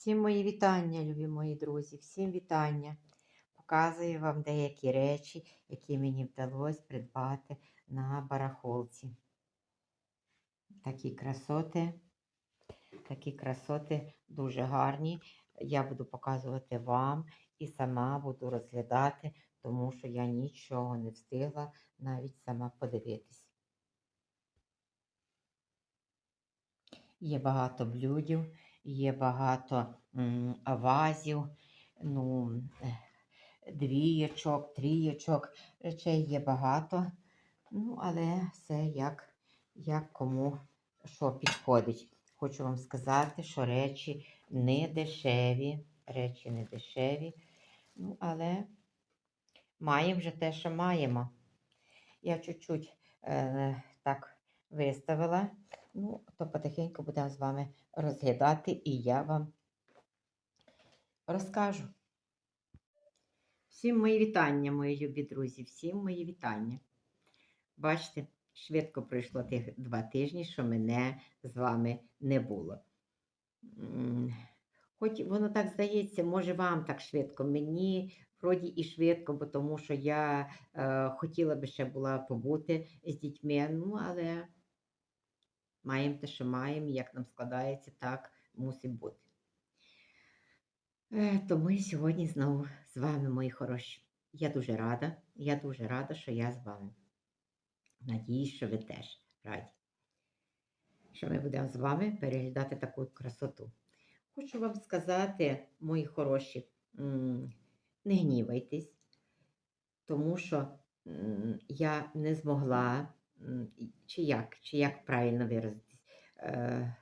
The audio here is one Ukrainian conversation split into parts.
Всім мої вітання, любі мої друзі, всім вітання. Показую вам деякі речі, які мені вдалося придбати на барахолці. Такі красоти, такі красоти дуже гарні. Я буду показувати вам і сама буду розглядати, тому що я нічого не встигла навіть сама подивитись. Є багато блюдів, є багато вазів, ну, двієчок, трієчок, речей є багато. Ну, але все як, як кому що підходить. Хочу вам сказати, що речі не дешеві, речі не дешеві. Ну, але маємо вже те, що маємо. Я чуть-чуть е, так виставила. Ну, то потихеньку будемо з вами розглядати, і я вам розкажу. Всім мої вітання, мої любі друзі, всім мої вітання. Бачите, швидко пройшло тих два тижні, що мене з вами не було. Хоч воно так здається, може вам так швидко, мені вроді і швидко, бо тому що я е, хотіла би ще була побути з дітьми, ну але маємо те, що маємо, як нам складається, так мусить бути. Е, Тому сьогодні знову з вами, мої хороші. Я дуже рада, я дуже рада, що я з вами. Надіюсь, що ви теж раді, що ми будемо з вами переглядати таку красоту. Хочу вам сказати, мої хороші, не гнівайтесь, тому що я не змогла, чи як, чи як правильно виразитись, е,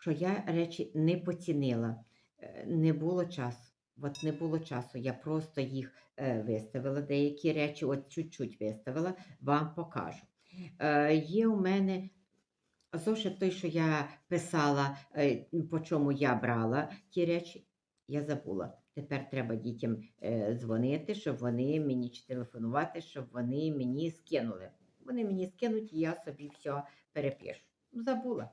що я речі не поцінила, е, не було часу. От не було часу, я просто їх е, виставила, деякі речі, от чуть-чуть виставила, вам покажу. Є у мене зошит той, що я писала, по чому я брала ті речі, я забула. Тепер треба дітям дзвонити, щоб вони мені чи телефонувати, щоб вони мені скинули. Вони мені скинуть, і я собі все перепишу. Ну, Забула.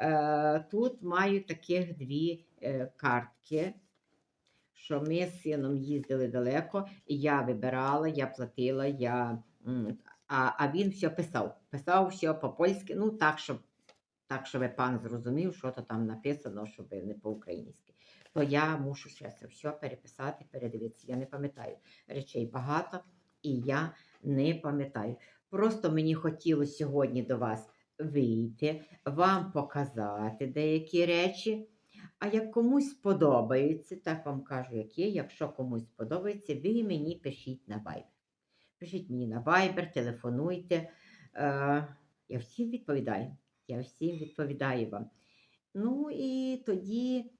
Е, тут маю таких дві е, картки, що ми з сином їздили далеко, я вибирала, я платила, я, а, а він все писав. Писав все по-польськи, ну так, щоб, так, щоб пан зрозумів, що то там написано, щоб не по-українськи. То я мушу ще це все переписати, передивитися. Я не пам'ятаю речей багато, і я не пам'ятаю. Просто мені хотілося сьогодні до вас вийти, вам показати деякі речі. А як комусь сподобається, так вам кажу, як є, якщо комусь сподобається, ви мені пишіть на Viber. Пишіть мені на Viber, телефонуйте. Е, я всім відповідаю. Я всім відповідаю вам. Ну і тоді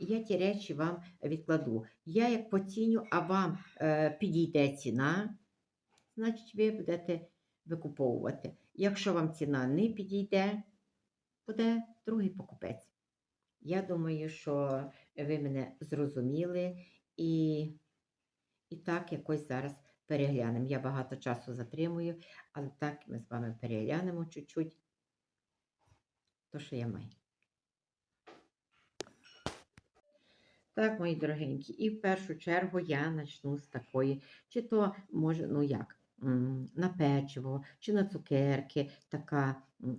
я ті речі вам відкладу. Я як поціню, а вам е, підійде ціна, значить ви будете викуповувати. Якщо вам ціна не підійде, буде другий покупець. Я думаю, що ви мене зрозуміли і, і так якось зараз переглянемо. Я багато часу затримую, але так ми з вами переглянемо чуть-чуть то, що я маю. Так, мої дорогенькі, і в першу чергу я почну з такої, чи то може, ну як, на печиво, чи на цукерки, така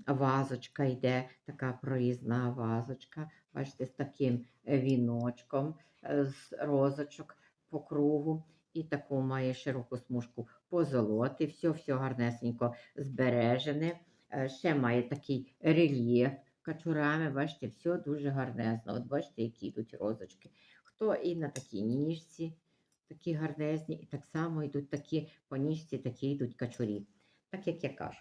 вазочка йде, така прорізна вазочка, бачите, з таким е, віночком е, з розочок по кругу. І таку має широку смужку позолоти, все все гарнесенько збережене. Е, Ще має такий рельєф качурами, бачите, все дуже гарнесно. От бачите, які йдуть розочки. Хто і на такій ніжці, такі гарнезні, і так само йдуть такі по ніжці, такі йдуть качурі, так як я кажу.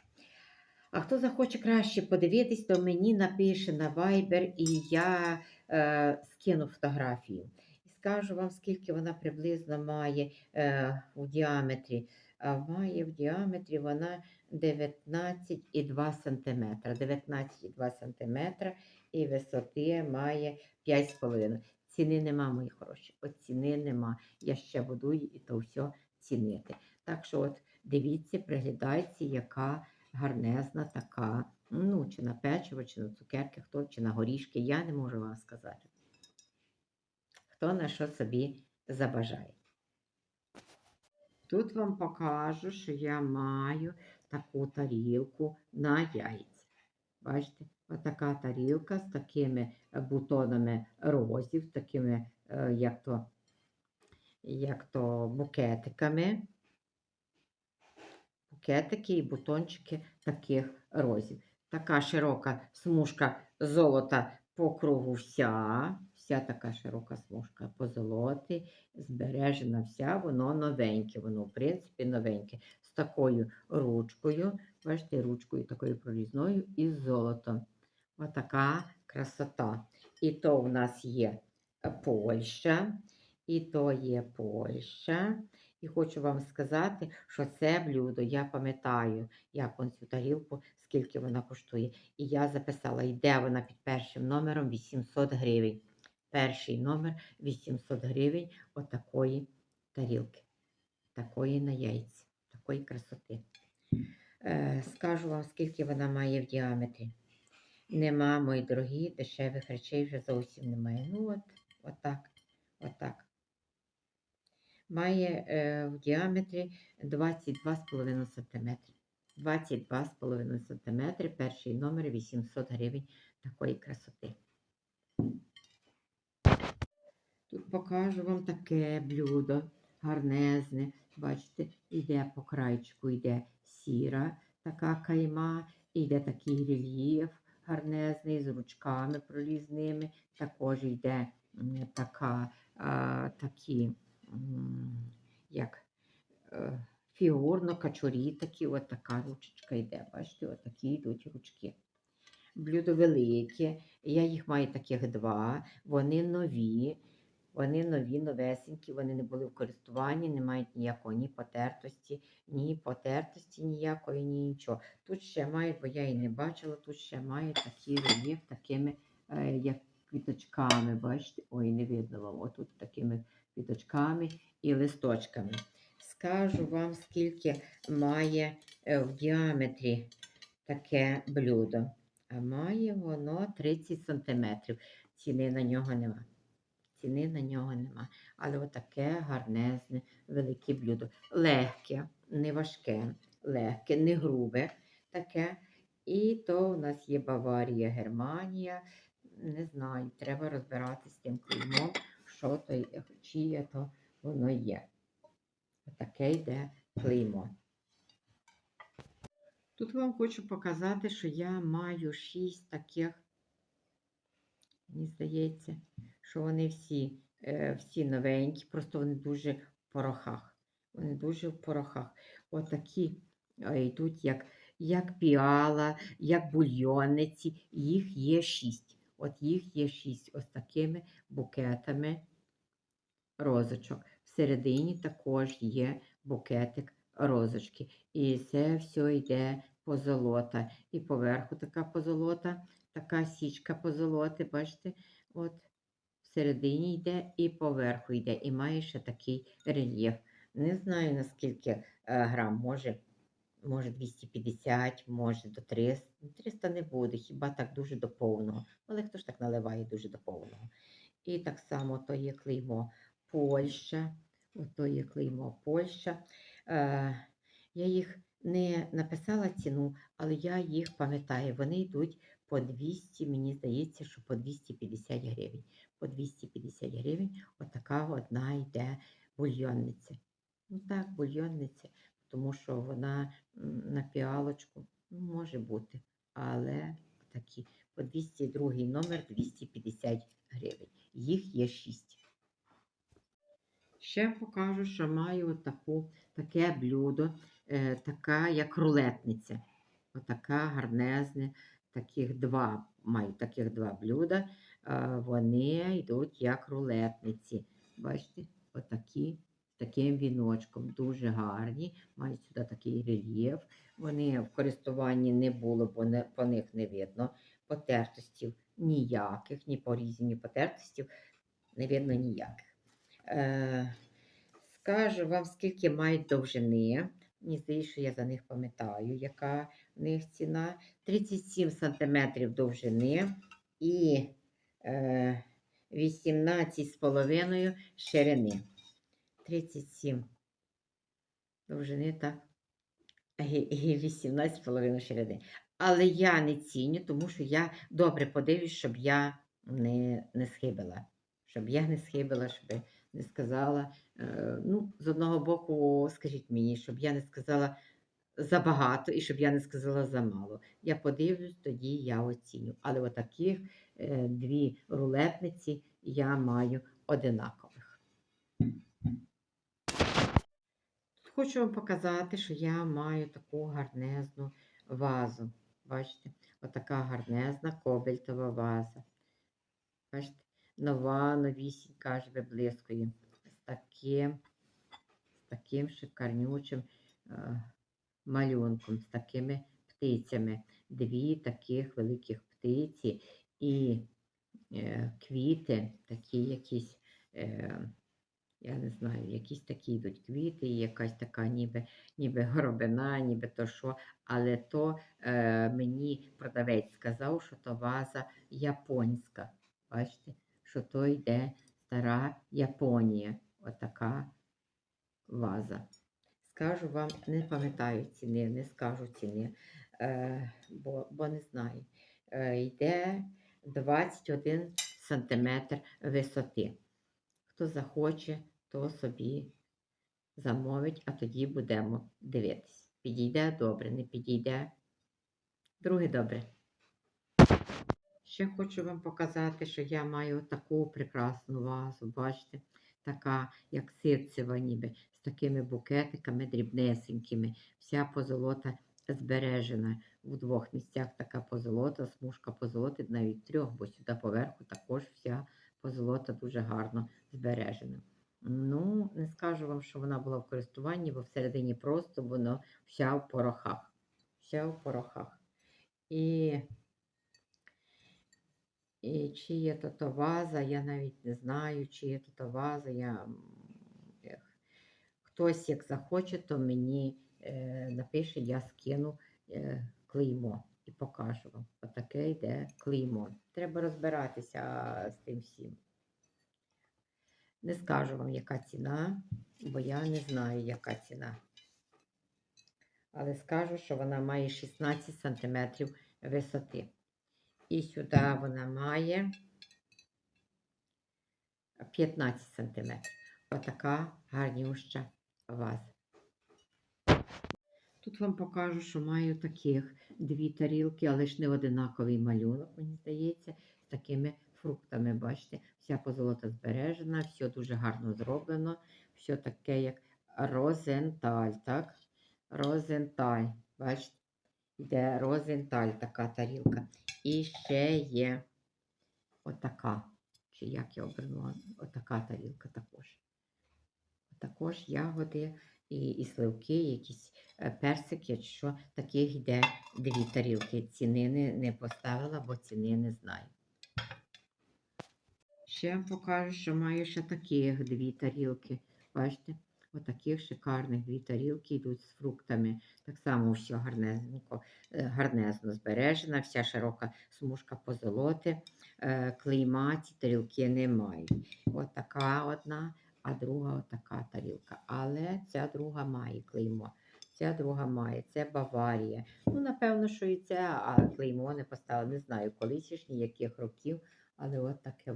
А хто захоче краще подивитись, то мені напише на Viber, і я е, скину фотографію. І скажу вам, скільки вона приблизно має е, у діаметрі. А має в діаметрі вона 19,2 см. 19,2 см і висоти має 5,5 Ціни нема, мої хороші. От ціни нема. Я ще буду і то все цінити. Так що, от дивіться, приглядайте, яка гарнезна така. Ну, чи на печиво, чи на цукерки, хто, чи на горішки. Я не можу вам сказати. хто на що собі забажає. Тут вам покажу, що я маю таку тарілку на яйця. Бачите, отака тарілка з такими е, бутонами розів, такими, е, як то, як то букетиками. Букетики і бутончики таких розів. Така широка смужка золота по кругу вся. Вся така широка смужка по золоті, збережена вся, воно новеньке, воно, в принципі, новеньке. З такою ручкою, бачите, ручкою такою прорізною і з золотом. Отака красота. І то в нас є е, Польща, і то є Польща. І хочу вам сказати, що це блюдо, я пам'ятаю, як он цю тарілку, скільки вона коштує. І я записала, йде вона під першим номером 800 гривень. Перший номер 800 гривень отакої тарілки, такої на яйці, такої красоти. Е, скажу вам, скільки вона має в діаметрі. Нема, мої дорогі, дешевих речей вже зовсім немає. Ну от, отак, отак. Має е, в діаметрі 22,5 см. 22,5 см, перший номер 800 гривень такої красоти. Тут покажу вам таке блюдо гарнезне. Бачите, йде по крайчику, йде сіра така кайма, йде такий рельєф гарнезний з ручками пролізними. Також йде така, а, такі, як е, фігурно, качурі такі, от така ручечка йде. Бачите, от такі йдуть ручки. Блюдо велике, я їх маю таких два, вони нові. Вони нові, новесенькі, вони не були в користуванні, не мають ніякої ні потертості, ні потертості ніякої, ні нічого. Тут ще мають, бо я її не бачила, тут ще має такий рельєф такими, е, як квіточками. Бачите? Ой, не видно вам. Отут такими квіточками і листочками. Скажу вам, скільки має е, в діаметрі таке блюдо. А має воно 30 см. Ціни на нього нема ціни на нього нема. Але отаке гарнезне, велике блюдо. Легке, не важке, легке, не грубе таке. І то у нас є Баварія, Германія. Не знаю, треба розбиратися з тим клеймом, що то, чиє то воно є. Отаке йде клеймо. Тут вам хочу показати, що я маю шість таких, мені здається, що вони всі, е, всі новенькі, просто вони дуже в порохах. Вони дуже в порохах. Отакі е, йдуть, як, як піала, як бульйонниці. Їх є шість. От їх є шість ось такими букетами розочок. Всередині також є букетик розочки. І це все йде позолота. І поверху така позолота, така січка позолоти, бачите? От всередині йде і поверху йде, і має ще такий рельєф. Не знаю, наскільки е, грам, може, може 250, може до 300. Ну, 300 не буде, хіба так дуже до повного. Але хто ж так наливає дуже до повного? І так само то є клеймо Польща. Ото є клеймо Польща. Е, я їх не написала ціну, але я їх пам'ятаю. Вони йдуть по 200, мені здається, що по 250 гривень. По 250 гривень отака одна йде бульйонниця. Ну так, бульйонниця, тому що вона на піалочку ну, може бути, але такі по 202 номер 250 гривень. Їх є 6. Ще покажу, що маю таку, таке блюдо, е, така як рулетниця. Отака гарнезне, таких два, маю таких два блюда. Вони йдуть як рулетниці. Бачите, отакі, з таким віночком. Дуже гарні. Мають сюди такий рельєф. Вони в користуванні не було, бо не, по них не видно потертостів ніяких, ні порізів, ні потертостів. Не видно ніяких. Е, скажу вам, скільки мають довжини. Мені здається, що я за них пам'ятаю, яка в них ціна. 37 см довжини і е, 18,5 ширини. 37 довжини, так. І 18,5 ширини. Але я не ціню, тому що я добре подивлюсь, щоб я не, не схибила. Щоб я не схибила, щоб не сказала. Е, ну, з одного боку, скажіть мені, щоб я не сказала забагато і щоб я не сказала замало. Я подивлюсь, тоді я оціню. Але отаких е, дві рулетниці я маю одинакових. Хочу вам показати, що я маю таку гарнезну вазу. Бачите, отака гарнезна кобальтова ваза. Бачите, нова, новісінька, аж виблискує. З таким, з таким шикарнючим е, малюнком, з такими птицями. Дві таких великих птиці і е, квіти, такі якісь. Е, я не знаю, якісь такі йдуть квіти, і якась така ніби, ніби горобина, ніби то що. Але то е, мені продавець сказав, що то ваза японська. Бачите, що то йде стара Японія. Отака ваза. Скажу вам, не пам'ятаю ціни, не скажу ціни, е, бо, бо не знаю. Е, йде 21 сантиметр висоти. Хто захоче, то собі замовить, а тоді будемо дивитись. Підійде добре, не підійде. Друге добре. Ще хочу вам показати, що я маю таку прекрасну вазу, бачите, така, як сирцева, ніби, з такими букетиками дрібнесенькими. Вся позолота збережена. В двох місцях така позолота, смужка позолоти, навіть трьох, бо сюди поверху також вся позолота дуже гарно збережена. Ну, не скажу вам, що вона була в користуванні, бо всередині просто воно вся в порохах. Вся в порохах. І, і чи є то ваза, я навіть не знаю, чи є то ваза. Я, хтось, як захоче, то мені е, напише, я скину е, клеймо і покажу вам. Отаке йде клеймо. Треба розбиратися з тим всім. Не скажу вам, яка ціна, бо я не знаю, яка ціна. Але скажу, що вона має 16 см висоти. І сюди вона має 15 см. Отака гарнюща ваза. Тут вам покажу, що маю таких дві тарілки, але ж не одинаковий малюнок, мені здається, з такими фруктами. Бачите, вся позолота збережена, все дуже гарно зроблено. Все таке, як розенталь, так? Розенталь. Бачите, йде розенталь, така тарілка. І ще є отака. Чи як я обернула? Отака тарілка також. Також ягоди і, і сливки, якісь е, персики, що таких йде дві тарілки. Ціни не, не поставила, бо ціни не знаю. Ще вам покажу, що маю ще таких дві тарілки. Бачите? Отаких шикарних дві тарілки йдуть з фруктами. Так само все гарнезненько, е, гарнезно збережена, вся широка смужка позолоти. Е, Клейма ці тарілки не мають. Отака одна, а друга отака тарілка. Але ця друга має клеймо. Ця друга має, це Баварія. Ну, напевно, що і це, а клеймо не поставили. Не знаю, колишніх яких років, але от таке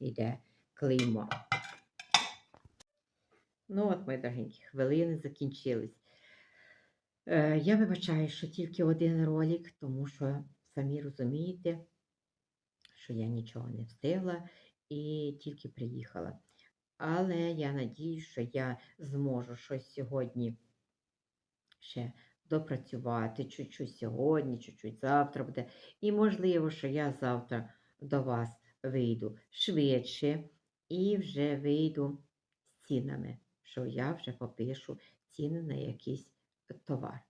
йде клеймо. Ну, от, мої дорогенькі, хвилини закінчились. Е, я вибачаю, що тільки один ролик, тому що самі розумієте, що я нічого не встигла і тільки приїхала. Але я надіюсь, що я зможу щось сьогодні ще допрацювати, чуть-чуть сьогодні, чуть-чуть завтра буде. І можливо, що я завтра до вас вийду швидше і вже вийду з цінами, що я вже попишу ціни на якийсь товар.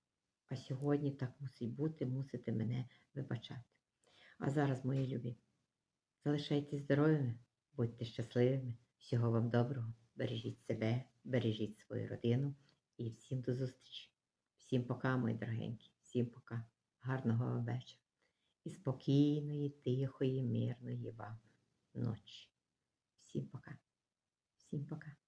А сьогодні так мусить бути, мусите мене вибачати. А зараз, мої любі, залишайтесь здоровими, будьте щасливими, всього вам доброго, бережіть себе, бережіть свою родину і всім до зустрічі. Всім пока, мої дорогенькі, всім пока. Гарного вечора. І спокійної, тихої, мирної вам ночі. Всім пока. Всім пока.